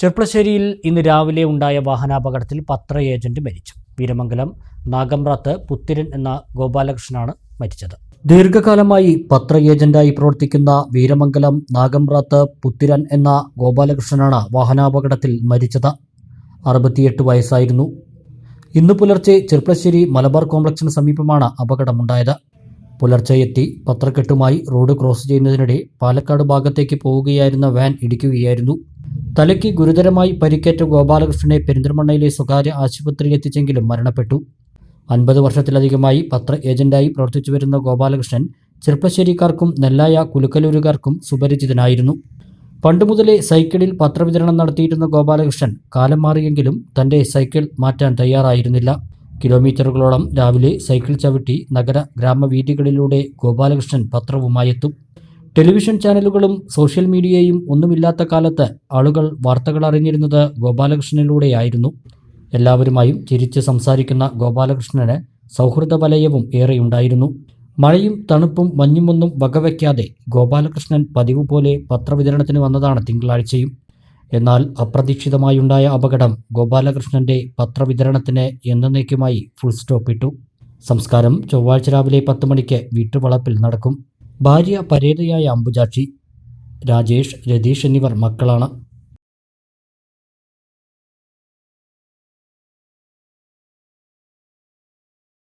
ചെർപ്പളശ്ശേരിയിൽ ഇന്ന് രാവിലെ ഉണ്ടായ വാഹനാപകടത്തിൽ പത്ര ഏജന്റ് മരിച്ചു. വീരമംഗലം നാഗമ്പ്രത്ത് പുത്തിരൻ എന്ന ഗോപാലകൃഷ്ണനാണ് മരിച്ചത്. ദീർഘകാലമായി പത്ര ഏജന്റായി പ്രവർത്തിക്കുന്ന വീരമംഗലം നാഗമ്പ്രാത്ത് പുത്തിരൻ എന്ന ഗോപാലകൃഷ്ണനാണ് വാഹനാപകടത്തിൽ മരിച്ചത്. അറുപത്തിയെട്ട് വയസ്സായിരുന്നു. ഇന്ന് പുലർച്ചെ ചെർപ്പളശ്ശേരി മലബാർ കോംപ്ലക്സിന് സമീപമാണ് അപകടമുണ്ടായത്. പുലർച്ചെ എത്തി പത്രക്കെട്ടുമായി റോഡ് ക്രോസ് ചെയ്യുന്നതിനിടെ പാലക്കാട് ഭാഗത്തേക്ക് പോവുകയായിരുന്ന വാൻ ഇടിക്കുകയായിരുന്നു. തലയ്ക്ക് ഗുരുതരമായി പരിക്കേറ്റ ഗോപാലകൃഷ്ണനെ പെരിന്തൽമണ്ണയിലെ സ്വകാര്യ ആശുപത്രിയിൽ എത്തിച്ചെങ്കിലും മരണപ്പെട്ടു. അൻപത് വർഷത്തിലധികമായി പത്ര ഏജന്റായി പ്രവർത്തിച്ചു വരുന്ന ഗോപാലകൃഷ്ണൻ ചെറുപ്പശ്ശേരിക്കാർക്കും നെല്ലായ കുലുക്കലൂരുകാർക്കും സുപരിചിതനായിരുന്നു. പണ്ടുമുതലേ സൈക്കിളിൽ പത്രവിതരണം നടത്തിയിരുന്ന ഗോപാലകൃഷ്ണൻ കാലം മാറിയെങ്കിലും തന്റെ സൈക്കിൾ മാറ്റാൻ തയ്യാറായിരുന്നില്ല. കിലോമീറ്ററുകളോളം രാവിലെ സൈക്കിൾ ചവിട്ടി നഗര ഗ്രാമവീഥികളിലൂടെ ഗോപാലകൃഷ്ണൻ പത്രവുമായെത്തും. ടെലിവിഷൻ ചാനലുകളും സോഷ്യൽ മീഡിയയും ഒന്നുമില്ലാത്ത കാലത്ത് ആളുകൾ വാർത്തകൾ അറിഞ്ഞിരുന്നത് ഗോപാലകൃഷ്ണനിലൂടെയായിരുന്നു. എല്ലാവരുമായും ചിരിച്ച് സംസാരിക്കുന്ന ഗോപാലകൃഷ്ണന് സൗഹൃദ വലയവും ഏറെയുണ്ടായിരുന്നു. മഴയും തണുപ്പും മഞ്ഞുമൊന്നും വകവയ്ക്കാതെ ഗോപാലകൃഷ്ണൻ പതിവ് പോലെ പത്രവിതരണത്തിന് വന്നതാണ് തിങ്കളാഴ്ചയും. എന്നാൽ അപ്രതീക്ഷിതമായുണ്ടായ അപകടം ഗോപാലകൃഷ്ണന്റെ പത്രവിതരണത്തിന് എന്നേക്കുമായി ഫുൾ സ്റ്റോപ്പ് ഇട്ടു. സംസ്കാരം ചൊവ്വാഴ്ച രാവിലെ പത്ത് മണിക്ക് വീട്ടുവളപ്പിൽ നടക്കും. ഭാര്യ പരേതയായ അംബുജാക്ഷി രാജേഷ് രതീഷ് എന്നിവർ മക്കളാണ്.